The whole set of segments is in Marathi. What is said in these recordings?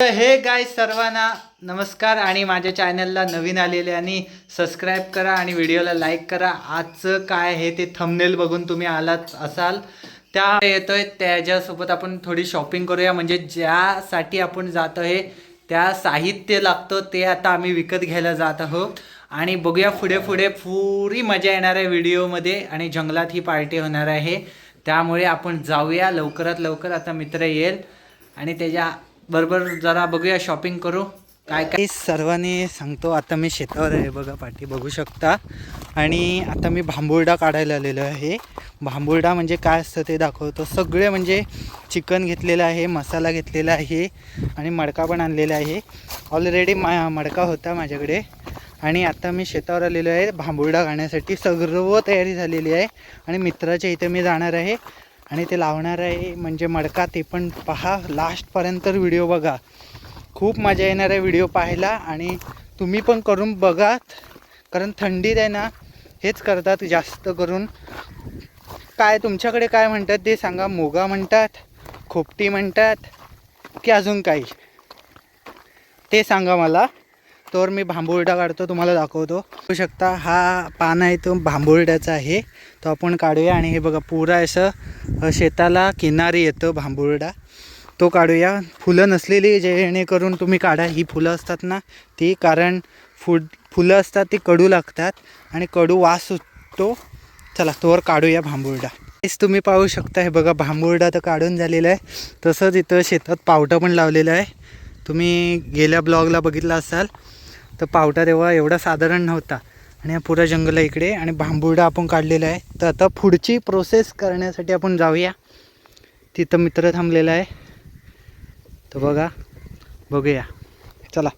तर हे गाय सर्वांना नमस्कार आणि माझ्या चॅनलला नवीन आलेले आणि सबस्क्राईब करा आणि व्हिडिओला लाईक करा. आजचं काय आहे ते थंबनेल बघून तुम्ही आलात असाल. त्या येतोय त्याच्यासोबत आपण थोडी शॉपिंग करूया. म्हणजे ज्यासाठी आपण जात आहे त्या साहित्य लागतं ते आता आम्ही विकत घ्यायला जात आहोत. आणि बघूया पुढे पुढे पुरी मजा येणार आहे व्हिडिओमध्ये आणि जंगलात ही पार्टी होणार आहे. त्यामुळे आपण जाऊया लवकरात लवकर आता मित्र येईल. आणि त्याच्या बरोबर जरा बघूया शॉपिंग करू. काय काय सर्वांनी सांगतो आता मी शेतावर आहे बघा पाठी बघू शकता. आणि आता मी भांबुर्डा काढायला आलेलो आहे. भांबुर्डा म्हणजे काय असतं ते दाखवतो. सगळे म्हणजे चिकन घेतलेलं आहे मसाला घेतलेला आहे आणि मडका पण आणलेला आहे. ऑलरेडी मा मडका होता माझ्याकडे. आणि आता मी शेतावर आलेलो आहे भांबुर्डा खाण्यासाठी. सर्व तयारी झालेली आहे. आणि मित्राच्या इथे मी जाणार आहे. आणि ते लावणार आहे म्हणजे मडका ते पण पहा. लास्टपर्यंत व्हिडिओ बघा. खूप मजा येणार आहे व्हिडिओ पाहायला आणि तुम्ही पण करून बघात. कारण थंडीत आहे ना हेच करतात जास्त करून. काय तुमच्याकडे काय म्हणतात ते सांगा. मोगा म्हणतात खोपटी म्हणतात की अजून काही? ते सांगा मला. तर मी भांबुर्डा काढतो तुम्हाला दाखवतो. बघू शकता हा पान आहे तो भांबुर्ड्याचा आहे. तो आपण काढूया आणि हे बघा पुरा असं शेताला किनारी येतं भांबुर्डा. तो काढूया. फुलं नसलेली जेणेकरून तुम्ही काढा ही फुलं असतात ना ती कारण फुड फुलं असतात ती कडू लागतात आणि कडू वास सुटतो. चला तोवर काढूया भांबुर्डा. हेच तुम्ही पाहू शकता हे बघा भांबुर्डा तर काढून झालेला आहे. तसंच इथं शेतात पावटा पण लावलेलं आहे. तुम्ही गेल्या ब्लॉगला बघितला असाल. तर पावटा तेव्हा एवढा साधारण नव्हता. आणि हा पुरा जंगल आहे इकडे आणि भांबुर्डा आपण काढलेला आहे. तर आता पुढची प्रोसेस करण्यासाठी आपण जाऊया. तिथं मित्र थांबलेला आहे. तर बघा बघूया. चला.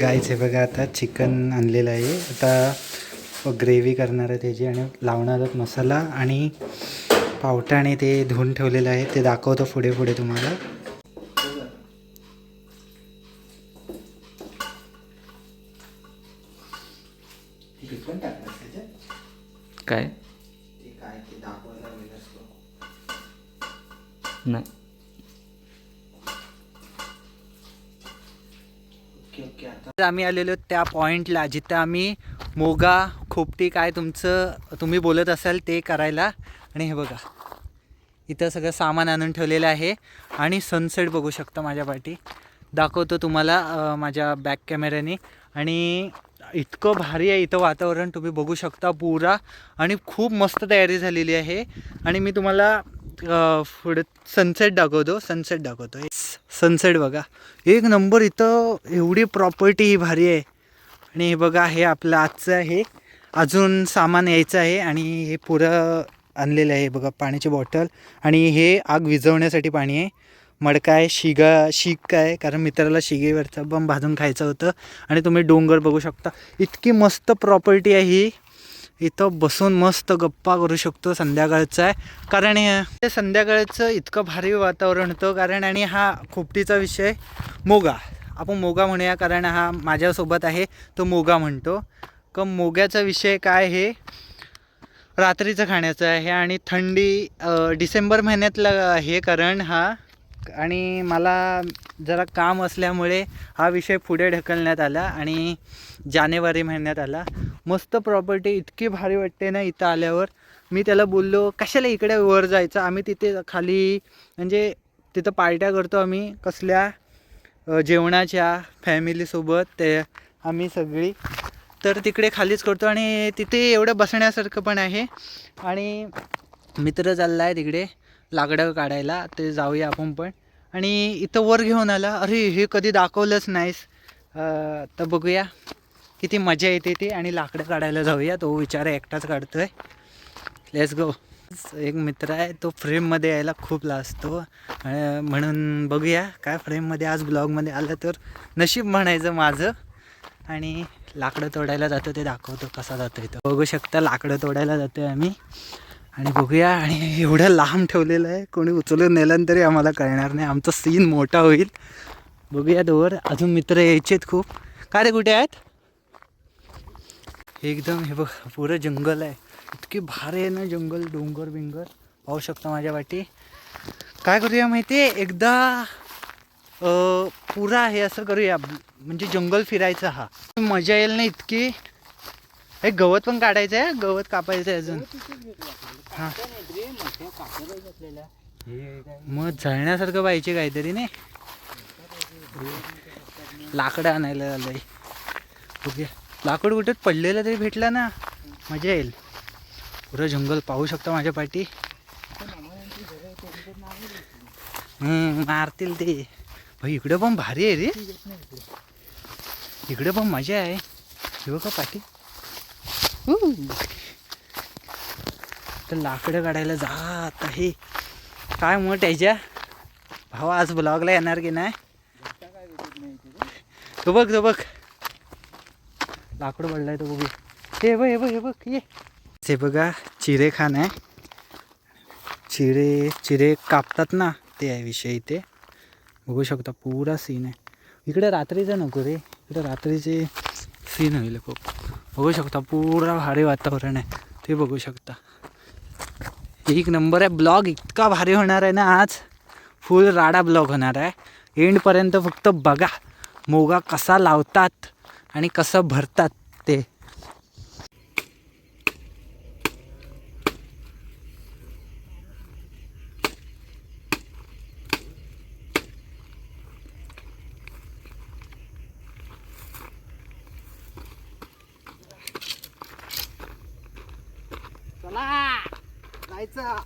गायचे बघा आता चिकन आणलेलं आहे. आता ग्रेव्ही करणार आहे त्याची आणि लावणार आहेत मसाला आणि पावटा आणि ते धुवून ठेवलेलं आहे. ते दाखवतो पुढे पुढे तुम्हाला. काय? नाही. आम्ही आलेलो त्या पॉईंटला जिथं आम्ही मोगा खोपटी काय तुमचं तुम्ही बोलत असाल ते करायला. आणि हे बघा इथं सगळं सामान आणून ठेवलेलं आहे. आणि सनसेट बघू शकता माझ्या पाठी. दाखवतो तुम्हाला माझ्या बॅक कॅमेऱ्याने आणि इतकं भारी आहे इथं वातावरण तुम्ही बघू शकता पुरा. आणि खूप मस्त तयारी झालेली आहे. आणि मी तुम्हाला अं, पुढे सनसेट दाखवतो सनसेट दाखवतो. सनसेट बघा. एक नंबर इथं एवढी प्रॉपर्टी ही भारी आहे. आणि हे बघा हे आपलं आजचं आहे. अजून सामान यायचं आहे आणि हे पुरं आणलेलं आहे. बघा पाण्याची बॉटल आणि हे आग विझवण्यासाठी पाणी आहे. मडका आहे शिगा शिक आहे कारण मित्राला शिगेवरचं पण भाजून खायचं होतं. आणि तुम्ही डोंगर बघू शकता. इतकी मस्त प्रॉपर्टी आहे ही. इथं बसून मस्त गप्पा करू शकतो संध्याकाळचं. आहे कारण हे ते संध्याकाळचं इतकं भारी वातावरण होतं. कारण आणि हा खोपटीचा विषय मोगा. आपण मोगा म्हणूया कारण हा माझ्यासोबत आहे. तो मोगा म्हणतो. क मोग्याचा विषय काय हे? रात्रीचं खाण्याचं आहे. आणि थंडी डिसेंबर महिन्यातला हे कारण हा आणि मला जरा काम असल्यामुळे हा विषय पुढे ढकलण्यात आला आणि जानेवारी महिन्यात आला. मस्त प्रॉपर्टी इतकी भारी वाटते ना इथं आल्यावर. मी त्याला बोललो कशाला इकडे वर जायचं? आम्ही तिथे खाली म्हणजे तिथं पार्ट्या करतो आम्ही कसल्या? जेवणाच्या फॅमिलीसोबत ते आम्ही सगळी. तर तिकडे खालीच करतो आणि तिथे एवढं बसण्यासारखं पण आहे. आणि मित्र चालला आहे तिकडे. लाकडं काढायला ते जाऊया आपण पण. आणि इथं वर घेऊन आला. अरे हे कधी दाखवलंच नाहीस. तर बघूया किती मजा येते ती आणि लाकडं काढायला जाऊया. तो विचार एकटाच काढतोय. लेट्स गो एक मित्र आहे तो फ्रेममध्ये यायला खूप लाजतो. म्हणून बघूया काय फ्रेममध्ये आज ब्लॉगमध्ये आलं तर नशीब म्हणायचं माझं. आणि लाकडं तोडायला जातो ते दाखवतो कसा जातो इथं बघू शकता लाकडं तोडायला जातो आम्ही. आणि बघूया आणि एवढं लांब ठेवलेलं आहे कोणी उचलून नेलं तरी आम्हाला कळणार नाही. आमचा सीन मोठा होईल. बघूया दोवर अजून मित्र यायचेत खूप. काय रे कुठे आहेत? एकदम हे बघ पुरं जंगल आहे. इतकी भारी आहे ना जंगल डोंगर बिंगर. पाहू शकता माझ्या वाटी. काय करूया माहिती आहे? एकदा पुरा हे असं करूया. म्हणजे जंगल फिरायचं हा. मजा येईल ना इतकी? हे गवत पण काढायचं आहे गवत कापायचं आहे अजून. हा. मग जळण्यासारखं पाहिजे काहीतरी नाही. लाकडं आणायला झालंय बघूया. लाकूड कुठे पडलेलं तरी भेटलं ना. मजा येईल. पुरं जंगल पाहू शकता माझ्या पाठी. मारतील ते. भाई इकडं पण भारी आहे रे. इकडे पण मजा आहे. हे बघा पाठी. तर लाकडं काढायला जात आहे. काय मग त्याच्या? भावा आज ब्लॉगला येणार की नाही? तो बघ तो बघ. लाकडं पडलाय तो बघू. हे बघ हे बघ हे बघ ये. ते बघा चिरे खान आहे. चिरे चिरे कापतात ना ते आहे विषय इथे. बघू शकता पुरा सीन आहे. इकडे रात्रीचं नको रे. इकडे रात्रीचे सीन होईल खूप बघू शकता पुरा भारी वातावरण आहे ते बघू शकता एक नंबर आहे ब्लॉग इतका भारी होणार आहे ना आज फुल राडा ब्लॉग होणार आहे एंडपर्यंत फक्त बघा मोगा कसा लावतात आणि कसं भरतात ते चला जायचं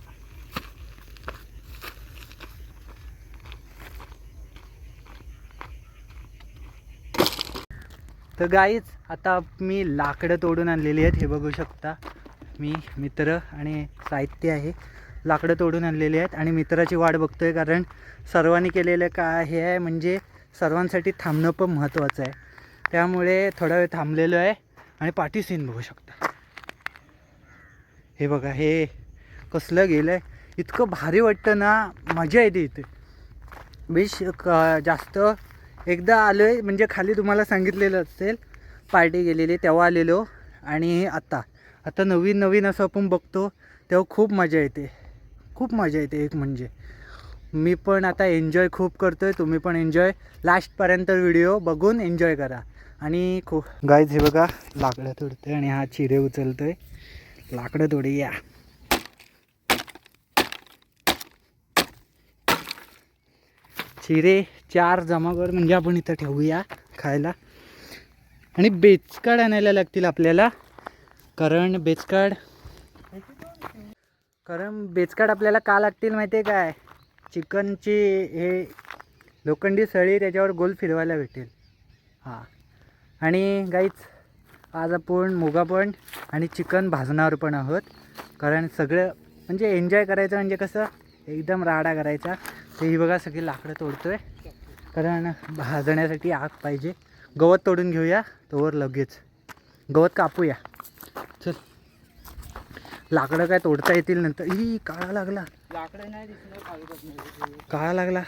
तर गाईच आता मी लाकडं तोडून आणलेली आहेत हे बघू शकता. मी मित्र आणि साहित्य आहे. लाकडं तोडून आणलेली आहेत आणि मित्राची वाट बघतोय कारण सर्वांनी केलेलं काय हे आहे म्हणजे सर्वांसाठी थांबणं पण महत्त्वाचं आहे. त्यामुळे थोडा वेळ थांबलेलो आहे आणि पाठी सीन बघू शकता. हे बघा हे कसलं गेलं आहे. इतकं भारी वाटतं ना मजा येते इथे. बेश क जास्त एकदा आलो आहे म्हणजे खाली तुम्हाला सांगितलेलं असेल पार्टी गेलेली तेव्हा आलेलो आणि आत्ता आता नवीन नवीन असं आपण बघतो तेव्हा खूप मजा येते. खूप मजा येते एक म्हणजे. मी पण आता एन्जॉय खूप करतो आहे तुम्ही पण एन्जॉय लास्टपर्यंत व्हिडिओ बघून एन्जॉय करा. आणि खूप गायज हे बघा लाकडं तोडतोय आणि हा चिरे उचलतोय. लाकडं तोडी या चिरे चार जमा कर म्हणजे आपण इथं ठेवूया खायला. आणि बेचकाड आणायला लागतील आपल्याला. कारण बेचकाड. कारण बेचकाड आपल्याला का लागतील माहिती आहे काय? चिकनची हे लोखंडी सळी त्याच्यावर गोल फिरवायला भेटेल. हां. आणि गाईच आज आपण मुगा पण आणि चिकन भाजणार पण आहोत. कारण सगळं म्हणजे एन्जॉय करायचं म्हणजे कसं? एकदम राडा करायचा. ते ही बघा सगळी लाकडं तोडतोय. कारण भाजण्यासाठी आग पाहिजे. गवत तोडून घेऊया तोवर लगेच. गवत कापूया. चल. लाकडं काय तोडता येतील नंतर. ही काळा लागला. लाकडं नाही काळा लागला.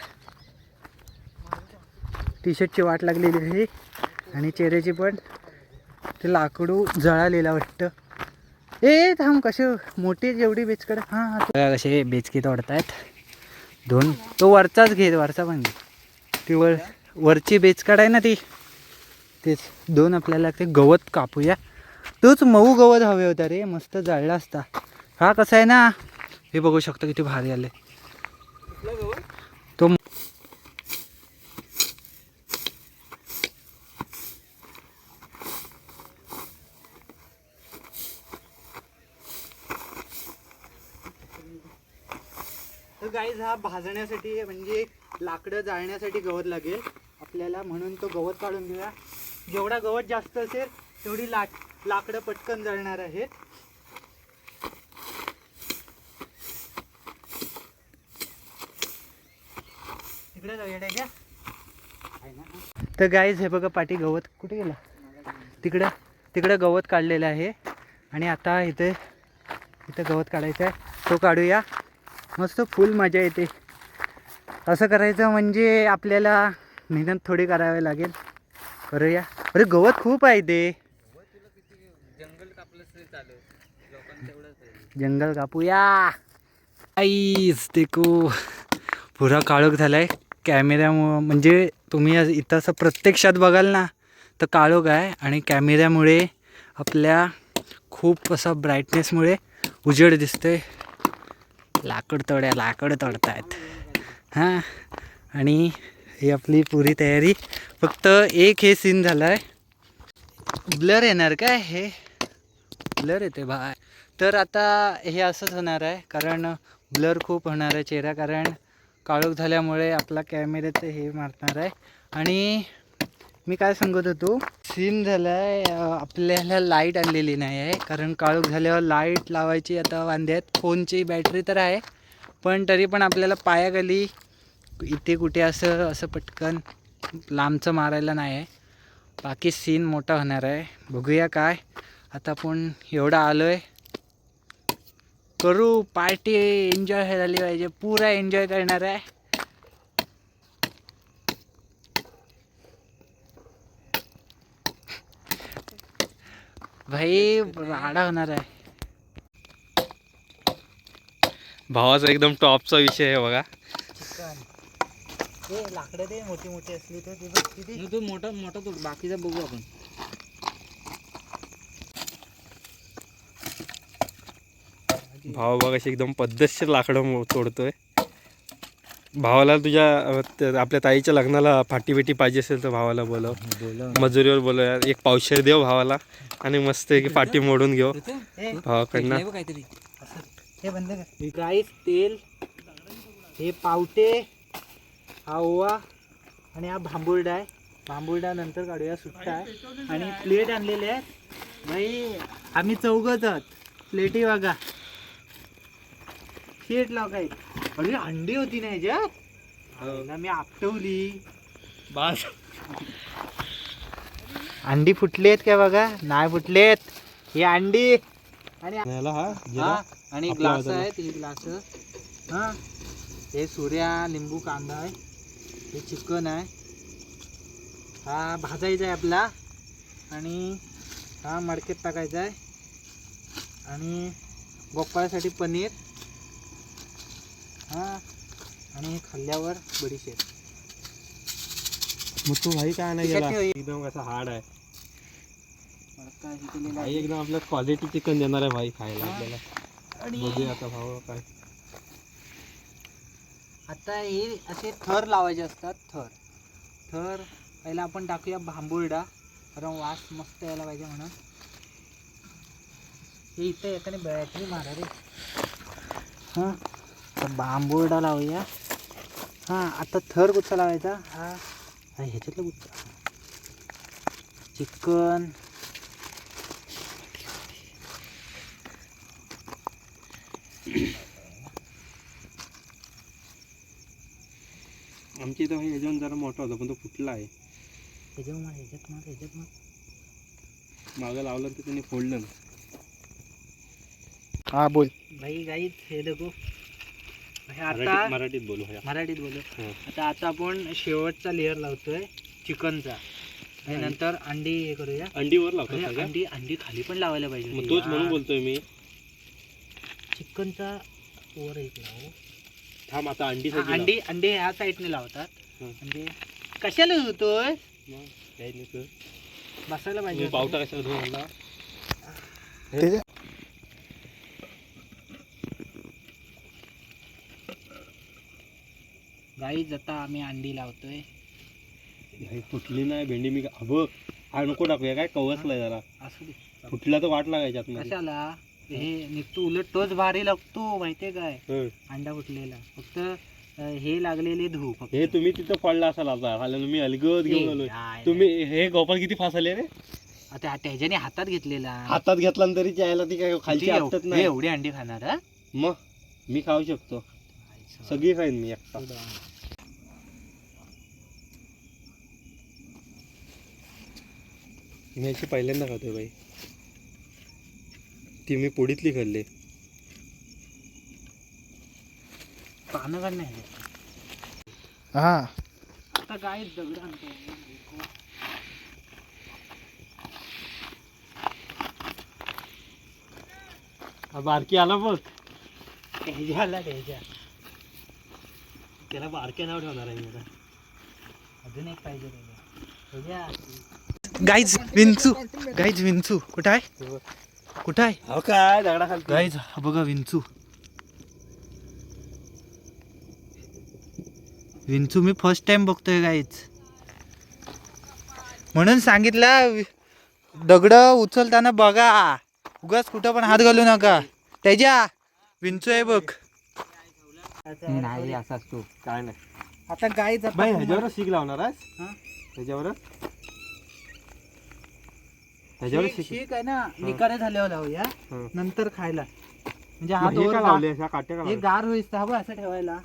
टी शर्टची वाट लागलेली आहे. आणि चेहऱ्याची पण. ते लाकडू जळालेला वाटतं. ए थांब कसे मोठी जेवढी बेचकड. हां कसे बेचकी तोडतायत. दोन. तो वरचाच घे वरचा पण घे. ती वर वरची बेचकड आहे ना ती. तेच दोन आपल्याला ते गवत कापूया. तोच मऊ गवत हवे होता रे मस्त जाळला असता. हा कसा आहे ना? हे बघू शकतो किती भारी आले तो तर गाईज हा भाजण्यासाठी म्हणजे लाकडं जाळण्यासाठी गवत लागेल. आपल्याला म्हणून तो गवत काढून घेऊया. जेवढा गवत जास्त असेल तेवढी लाक लाकडं पटकन जळणार आहेत. तिकडे जाऊया तर गाईज हे बघा पाठी गवत कुठे गेला? तिकडं तिकडं गवत काढलेलं आहे. आणि आता इथे इथं गवत काढायचं आहे. तो काढूया. मस्त फुल मजा येते. असं करायचं म्हणजे आपल्याला मेहनत थोडी करावी लागेल. करूया. अरे गवत खूप आहे ते जंगल कापलं जंगल कापूया. आईस देखो. पुरा काळोख झालाय. कॅमेऱ्यामुळं म्हणजे तुम्ही इथं असं प्रत्यक्षात बघाल ना तर काळोख आहे. आणि कॅमेऱ्यामुळे आपल्या खूप असा ब्राईटनेसमुळे उजेड दिसते लाकड तोड्या लाकड तोडतायत. हां? आणि ही आपली पुरी तयारी. फक्त एक हे सीन झालं आहे ब्लर येणार काय हे? ब्लर येते बाय. तर आता हे असंच होणार आहे कारण ब्लर खूप होणार आहे चेहरा कारण काळोख झाल्यामुळे आपला कॅमेऱ्याचं हे मारणार आहे. आणि मी काय सांगत होतो? सीन झाला आहे आपल्याला लाइट आणलेली नाही आहे कारण काळोख झाल्यावर लाइट लावायची आता वांदे आहेत फोनची बॅटरी तर आहे पण तरी पण आपल्याला पायाखाली इथे कुठे असं असं पटकन लांबचं मारायला नाही आहे बाकी सीन मोठा होणार आहे. बघूया काय. आता आपण एवढं आलो आहे करू पार्टी एन्जॉय झाली पाहिजे. पुरा एन्जॉय करणार आहे. भाई राडा होणार आहे. भावाचा एकदम टॉपचा विषय आहे बघा. ते लाकडं दे मोठी मोठी असली तर ते बघ किती. तो मोठा मोठा तो बाकीचा बघू आपण. भावा बघ एकदम पद्धतशीर लाकडं मो- तोडतोय. भावाला तुझ्या आपल्या ताईच्या लग्नाला फाटी बिटी पाहिजे असेल तर भावाला बोलव. मजुरीवर बोलव. एक पावशेर देव भावाला. आणि मस्त की फाटी मोडून घेऊ हे भावाकडनं. काहीतरी. हे बंद राईस तेल हे पावटे हा ओवा आणि हा भांबुर्डा आहे भांबुर्डा नंतर काढूया सुट्टा. आहे आणि प्लेट आणलेले आहेत. भाई आम्ही चौघच आहोत. प्लेटी बघा शीट लाव काय? अरे अंडी होती ना ह्याच्यात? आईला मी आपटवली. बास. अंडी फुटलेत काय बघा? नाही फुटलेत. ही अंडी. आणि हा आणि आपला ग्लास. आहेत ही ग्लास. हा. हे सूर्या लिंबू कांदा आहे. हे चिकन आहे. हा भाजायचा आहे आपला. आणि हा मडक्यात टाकायचा आहे. आणि गोपाळासाठी पनीर. हा आणि खाल्ल्यावर बडीशेप. मग तू भाई काय नाही तिखट गेला? नाही. एकदम कसा हार्ड आहे. हे केलेला भाई आहे. एकदम आपल्या क्वालिटी चिकन देणार आहे भाई खायला. आपल्याला. आणि बघूया आता भाऊ काय. आता हे असे थर लावायचे असतात थर. थर पहिला आपण टाकूया भांबुर्डा. कारण वास मस्त यायला पाहिजे म्हणून. हे इथं एकाने बॅटरी मारा रे. हां? बांबुर्डा लावूया. हां आता थर कुठचा लावायचा. हा. ह्याच्यातला कुठचा चिकन. आमच्या इथं ह्याच्यावर जरा मोठा होता पण तो फुटला आहे. ह्याच्यात मार ह्याच्यात मार ह्याच्यात मार मागं लावलं तर त्यांनी फोडलं ना हा बोल भाई गाईत हे देखो. आता मराठीत बोलू. मराठीत बोलू. हं. आता आता आपण शेवटचा लेअर लावतोय चिकनचा. आणि नंतर अंडी हे करूया. अंडीवर सगळ्या अंडी अंडी खाली पण लावायला पाहिजे तोच यार. म्हणून बोलतोय मी. चिकनचा वर एक लावू. थांब आता अंडी अंडी अंडे ह्या साईडने लावतात. म्हणजे कशाला होतोय तर. बसायला पाहिजे पावटा कशाला धुवून आणला गाईच आता आम्ही अंडी लावतोय. फुटली नाही भेंडी मी का- बघ हा नको टाकूया काय कवचलाय जरा. असू दे. फुटला तर वाट लागायची आतमध्ये कशाला? हे निघतो उलट तोच भारी लागतो माहितीये काय? हं. अंडा फुटलेला. फक्त अं, हे लागलेले धू फक्त. हे तुम्ही तिथं पडला असाल आता. आल्यानं मी अलगद घेऊन ए, आलोय. याय. तुम्ही हे गोपाळ किती फास आले रे? आता त्याच्याने हातात घेतलेला. हातात घेतला न तरी जायला ती काय खालची किती एव- नाही. एवढी अंडी खाणार हा? मग मी खाऊ शकतो. सगळी खाईन मी एकटा. मी याची पहिल्यांदा खातोय बाई. ती मी पुडीतली खाल्ली. पानं काढ नाही हा. आता काय दगड आणतो हा बारकी आला बघ. ह्याच्या आला ह्याच्या त्याला बारक्या नाव ठेवणार आहे मी आता. अजून एक पाहिजे गाईज विंचू गाईज विंचू कुठं आहे? कुठं आहे? हो काय दगडा खाली गाईज हा बघा विंचू विंचू मी फर्स्ट टाइम बघतोय गाईज म्हणून सांगितलं दगड उचलताना बघा. उगाच कुठं पण हात घालू नका. त्याच्या विंचू आहे बघ. नाही असाच तू. काय नाही. आता गाईज ह्याच्यावरच शिक लावणार आहेस? हा? ह्याच्यावर शिक शिक आहे ना निकारे झाल्यावर लावूया हं. नंतर खायला. म्हणजे हा हे दोर का गा- लावले ह्या काट्या का हे लावल्या? गार होईस हवं असं ठेवायला.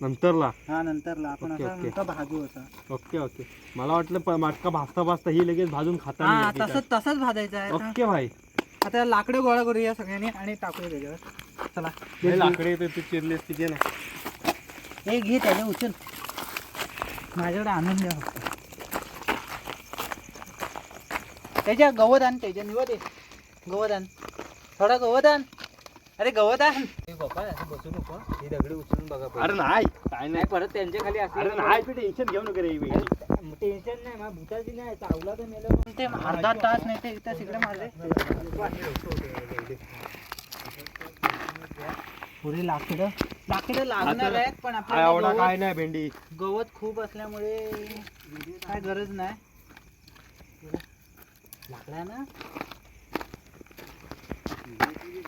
नंतरला? हा नंतरला. आपण ओके, असं ओके. नंतर भाजू असा. Okay okay. मला वाटलं प- मटका भाजता भाजता ही लगेच भाजून खाता हा नाही येत तसंच तसंच भाजायचं आहे. आता- ओके भाई. आता लाकडं गोळा करूया सगळ्यांनी आणि टाकूया त्याच्यावर. चला. हे लाकडे तू चिरली असती घे ना हे घे त्याच्या उचल. माझ्याकडे आणून द्या फक्त. त्याच्या गवत आण त्याच्या निवड आहे गवत आण थोडा गवत आण अरे गवत आण बाबा असं बसू नको ही. दगडी उचलून बघा अरे नाही काय नाही. परत त्यांच्या खाली अरे नाही तू टेन्शन घेऊ नका रे ही. टेन्शन नाही मग भूताची नाही चावला तर मेलं ते अर्धा तास नाही ते इथं तिकडे मारले. पुढे लाकडं. लाकडं लागणार आता- आहेत पण आपल्याला गवत- काय नाही भेंडी. गवत खूप असल्यामुळे काय गरज नाही. लाकडा ना?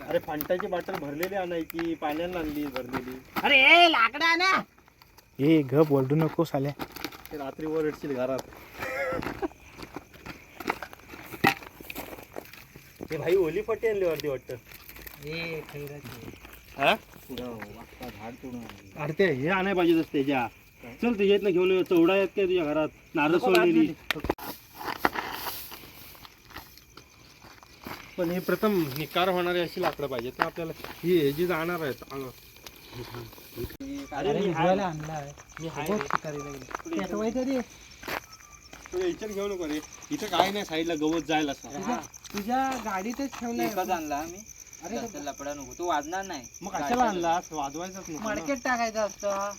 अरे फंटाची बाटल भरलेली आणायची पाण्याला आणली भरलेली. अरे ए लाकडा ना ए ग बोलू नको साल्या ते रात्री वर येशील घरात. ते भाई ओली पट्टी आणली वरती वाटतं. ए खैराची. हा? झाड तोडून आणलं. अरे ते हे आणाय पाहिजे त्याच्या. चल तुझ्या इथनं घेऊन. चौडा आहेत काय तुझ्या घरात? नारळ सोडलेली. पण हे प्रथम निकार होणारी अशी लाकडं पाहिजेत ना आपल्याला. ही हे जी जाणार आहेत. अरे मी हाय. आणला हाय रे. तू याच्यात घेऊ नको रे. इथं काय नाही साईडला गवत जायला असं तुझ्या तुझ्या गाडीतच ठेवलंय एकच आणला आम्ही. अरे जास्त लपडा नको. तो वाजणार नाही. मग कशाला आणलास वाजवायचंच नको ना. टाकायचं असतं.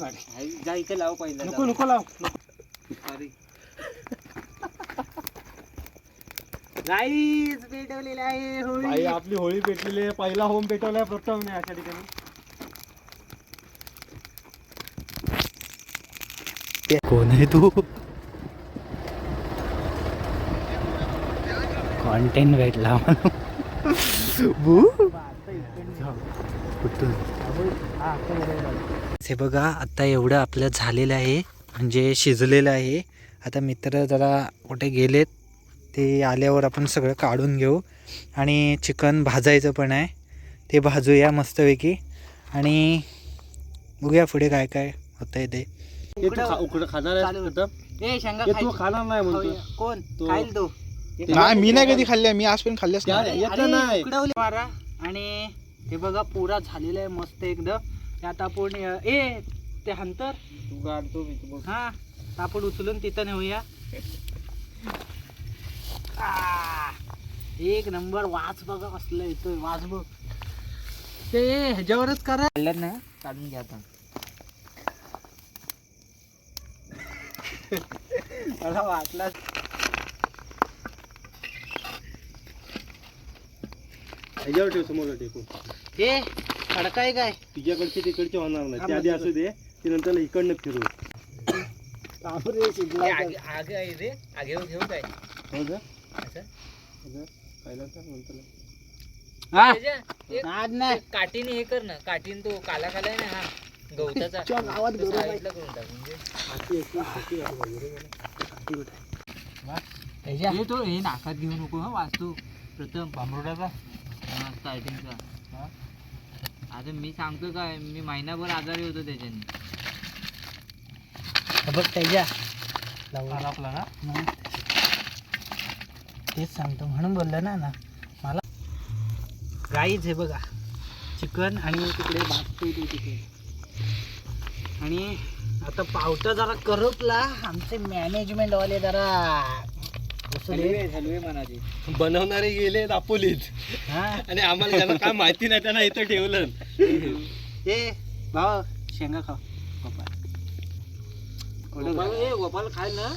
हाय, जा इथे लाव पहिला नको नको लाव. अरे. गाईज पेटवलेलं आहे होळी. आई आपली होळी पेटलेली आहे. पहिला होम पेटवलाय प्रथम नाही अशा ठिकाणी. कोण आहे तू? कॉन्टेंट भेटला हे बघा आता एवढं आपलं झालेलं आहे. म्हणजे शिजलेलं आहे. आता मित्र जरा कुठे गेलेत? ते आल्यावर आपण सगळं काढून घेऊ. आणि चिकन भाजायचं पण आहे. ते भाजूया मस्तपैकी. आणि बघूया पुढे काय काय होतंय ते. हे तू खा- उकडं खाणार आहेस चालेल. प्रथम? ए शेंगा हे तू खाणार नाही म्हणतो कोण? तो- नाही मी नाही कधी खाल्ल्या मी आजपर्यंत खाल्ल्यास त्या- नाही. मारा. आणि हे बघा पुरा झालेला आहे मस्त एकदम. ते आता आपण ए ते हंतर. हा आपण उचलून तिथं नेऊया. एक नंबर वाच बघा कसलं येतोय वाच बघ. ते ह्याच्यावरच करा. ना काढून घ्या आता. मला वाटला ह्याच्यावर ठेव समोर टेकून. ए खडकाय काय? तुझ्याकडचे तिकडचे होणार नाही. हा, त्या आधी असू दे ते नंतर इकडनं फिरू आगे आगे आहे रे. आगे घेऊ काय हो हा? नाही. काठीने हे कर ना काठीने तो काला काला आहे ना हा गवताचा. तो साईडला करून टाक म्हणजे. ह्याच्या हे तो हे नाकात घेऊ नको हा वाचतो प्रथम बांबरोड्याचा हा स्टार्टिंगचा हा. आता मी सांगतो काय मी महिनाभर आजारी होतो त्याच्याने. बघ त्याच्या आपला ना? तेच सांगतो. म्हणून बोललं ना ना मला गाईच हे बघा. चिकन आणि तिकडे भाजतोय ते तिकडे आणि आता पावटा जरा करपला. आमचे मॅनेजमेंट वाले जरा बनवणारे गेले दापोलीत. हा? आणि आम्हाला त्यांना काय माहिती नाही त्यांना इथं ठेवलं. ए भावा शेंगा खाव पप्पा. गोपाल ए, गोपाल खाय ना.